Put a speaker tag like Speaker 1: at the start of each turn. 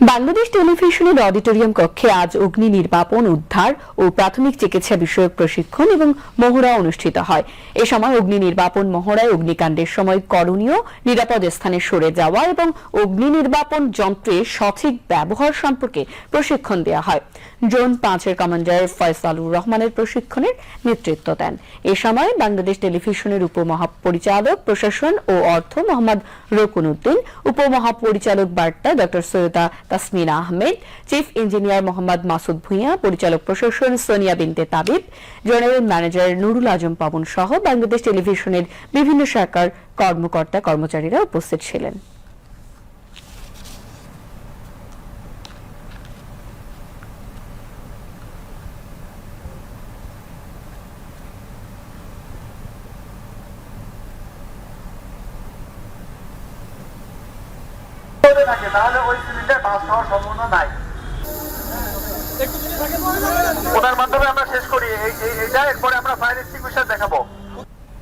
Speaker 1: বাংলাদেশ টেলিভিশনের অডিটোরিয়াম কক্ষে আজ অগ্নি নির্বাপন, উদ্ধার ও প্রাথমিক চিকিৎসা বিষয়ক প্রশিক্ষণ এবং মহড়া অনুষ্ঠিত হয়। এ সময় অগ্নি নির্বাপন মহড়ায় অগ্নিকাণ্ডের সময় করণীয় নিরাপদ স্থানে সরে যাওয়া এবং অগ্নি নির্বাপন যন্ত্রের সঠিক ব্যবহার সম্পর্কে প্রশিক্ষণ দেওয়া হয়। জোন পাঁচের কমান্ডার ফয়সালুর রহমানের প্রশিক্ষণের নেতৃত্ব দেন। এ সময় বাংলাদেশ টেলিভিশনের উপমহাপরিচালক, প্রশাসন ও অর্থ মোহাম্মদ রকুন উদ্দিন, উপমহাপরিচালক বার্তা doctor Syeda Tasmina Ahmed chief engineer Mohammad Masud Bhuiyan, পরিচালক প্রশাসন সোনিয়া বিনতে তাবিব জেনারেল ম্যানেজার নুরুল আজম পাবন সহ বাংলাদেশ টেলিভিশনের বিভিন্ন শাখার কর্মকর্তা কর্মচারীরা উপস্থিত ছিলেন।
Speaker 2: করে থাকে তাহলে ওই সিলিন্ডার পাস হওয়ার সম্ভাবনা নাই। ওটার মাধ্যমে আমরা শেষ